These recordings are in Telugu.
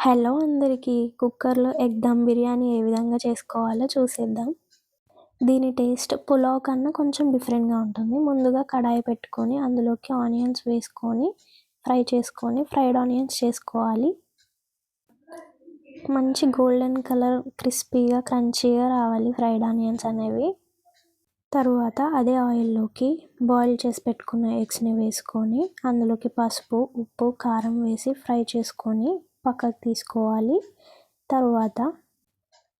హలో అందరికీ కుక్కర్లో ఎగ్ దమ్ బిర్యానీ ఏ విధంగా చేసుకోవాలో చూసేద్దాం. దీని టేస్ట్ పులావ్ కన్నా కొంచెం డిఫరెంట్గా ఉంటుంది. ముందుగా కడాయి పెట్టుకొని అందులోకి ఆనియన్స్ వేసుకొని ఫ్రై చేసుకొని ఫ్రైడ్ ఆనియన్స్ చేసుకోవాలి. మంచి గోల్డెన్ కలర్ క్రిస్పీగా క్రంచీగా రావాలి ఫ్రైడ్ ఆనియన్స్ అనేవి. తరువాత అదే ఆయిల్లోకి బాయిల్ చేసి పెట్టుకున్న ఎగ్స్ని వేసుకొని అందులోకి పసుపు ఉప్పు కారం వేసి ఫ్రై చేసుకొని పక్కకు తీసుకోవాలి. తరువాత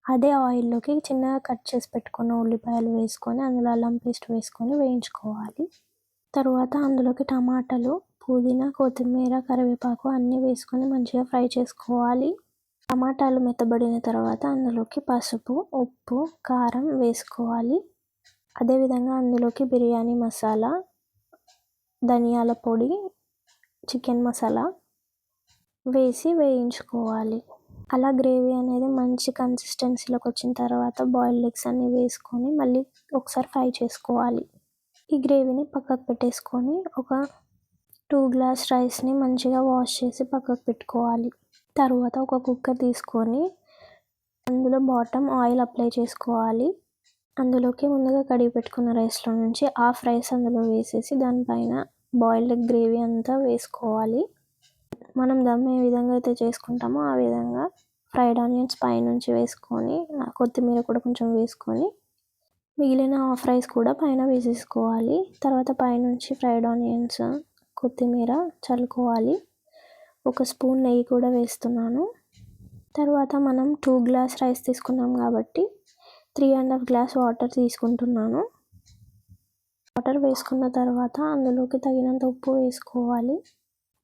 అదే ఆయిల్లోకి చిన్నగా కట్ చేసి పెట్టుకున్న ఉల్లిపాయలు వేసుకొని అందులో అల్లం పేస్ట్ వేసుకొని వేయించుకోవాలి. తరువాత అందులోకి టమాటాలు పుదీనా కొత్తిమీర కరివేపాకు అన్నీ వేసుకొని మంచిగా ఫ్రై చేసుకోవాలి. టమాటాలు మెత్తబడిన తర్వాత అందులోకి పసుపు ఉప్పు కారం వేసుకోవాలి. అదేవిధంగా అందులోకి బిర్యానీ మసాలా ధనియాల పొడి చికెన్ మసాలా వేసి వేయించుకోవాలి. అలా గ్రేవీ అనేది మంచి కన్సిస్టెన్సీలోకి వచ్చిన తర్వాత బాయిల్డ్ ఎగ్స్ అన్ని వేసుకొని మళ్ళీ ఒకసారి ఫ్రై చేసుకోవాలి. ఈ గ్రేవీని పక్కకు పెట్టేసుకొని ఒక టూ గ్లాస్ రైస్ని మంచిగా వాష్ చేసి పక్కకు పెట్టుకోవాలి. తర్వాత ఒక కుక్కర్ తీసుకొని అందులో బాటమ్ ఆయిల్ అప్లై చేసుకోవాలి. అందులోకి ముందుగా కడిగి పెట్టుకున్న రైస్లో నుంచి హాఫ్ రైస్ అందులో వేసేసి దానిపైన బాయిల్డ్ గ్రేవీ అంతా వేసుకోవాలి. మనం దమ్ ఏ విధంగా అయితే చేసుకుంటామో ఆ విధంగా ఫ్రైడ్ ఆనియన్స్ పైనుంచి వేసుకొని కొత్తిమీర కూడా కొంచెం వేసుకొని మిగిలిన హాఫ్ రైస్ కూడా పైన వేసేసుకోవాలి. తర్వాత పైనుంచి ఫ్రైడ్ ఆనియన్స్ కొత్తిమీర చల్లుకోవాలి. ఒక స్పూన్ నెయ్యి కూడా వేస్తున్నాను. తర్వాత మనం టూ గ్లాస్ రైస్ తీసుకున్నాం కాబట్టి three and half glass water తీసుకుంటున్నాను. వాటర్ వేసుకున్న తర్వాత అందులోకి తగినంత ఉప్పు వేసుకోవాలి.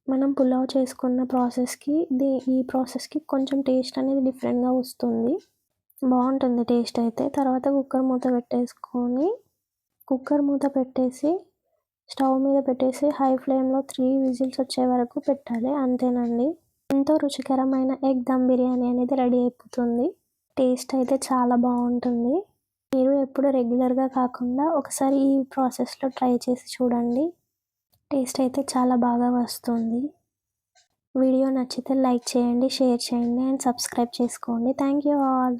మనం పులావ్ చేసుకున్న ప్రాసెస్కి దీ ఈ ప్రాసెస్కి కొంచెం టేస్ట్ అనేది డిఫరెంట్గా వస్తుంది. బాగుంటుంది టేస్ట్ అయితే. తర్వాత కుక్కర్ మూత పెట్టేసుకొని కుక్కర్ మూత పెట్టేసి స్టవ్ మీద పెట్టేసి హై ఫ్లేమ్లో త్రీ విజిల్స్ వచ్చే వరకు పెట్టాలి. అంతేనండి. ఎంతో రుచికరమైన ఎగ్ దమ్ బిర్యానీ అనేది రెడీ అయిపోతుంది. టేస్ట్ అయితే చాలా బాగుంటుంది. మీరు ఎప్పుడు రెగ్యులర్గా కాకుండా ఒకసారి ఈ ప్రాసెస్లో ట్రై చేసి చూడండి. టేస్ట్ అయితే చాలా బాగా వస్తుంది. వీడియో నచ్చితే లైక్ చేయండి షేర్ చేయండి అండ్ సబ్స్క్రైబ్ చేసుకోండి. Thank you all.